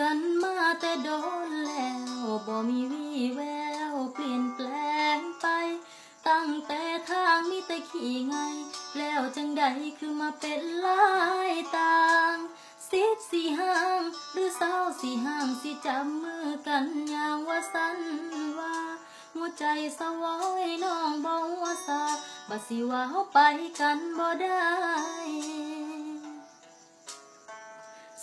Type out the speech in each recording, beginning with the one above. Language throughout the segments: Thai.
กันมาแต่โดนแล้วบ่มีวี่แววเปลี่ยนแปลงไป ตั้งแต่ทางมีแต่ขี่ไง แล้วจังใดคือมาเป็นลายต่างสิบสี่ห้างหรือเศร้าสี่ห้างสิจับมือกันอย่างว่าสันว่าหัวใจสวอยน้องบ่ว่าซาบัดสิว่าเฮาไปกันบ่ได้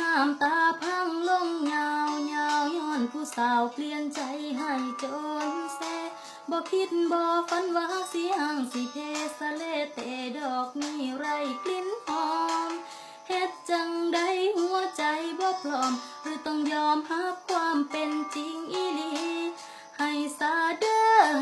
น้ำตาพังลงยาวยาวย้อนผู้สาวเปลี่ยนใจให้จนแซ่บ่คิดบ่ฝันว่าสิห่างสิเพสะเลเตดอกนี้ไรกลิ่นหอมเฮ็ดจังใดหัวใจบ่พร้อม หรือต้องยอมรับความเป็นจริงอีหลี ให้สาเดือ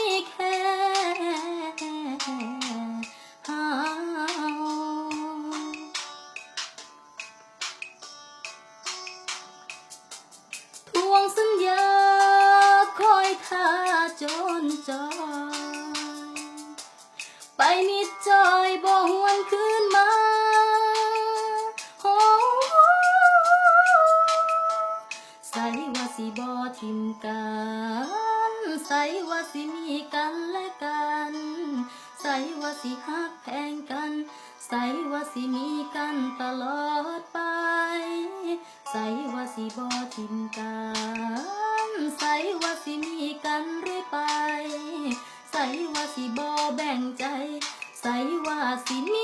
ไปนิดจอยบ่หวนคืนมาโอ้ใส่ว่าสิบ่ทิมกันใส่ว่าสิมีกันและกันใส่ว่าสิฮักแพงกันใส่ว่าสิมีกันตลอดไปใส่ว่าสิบ่ทิมกัน Vaseline.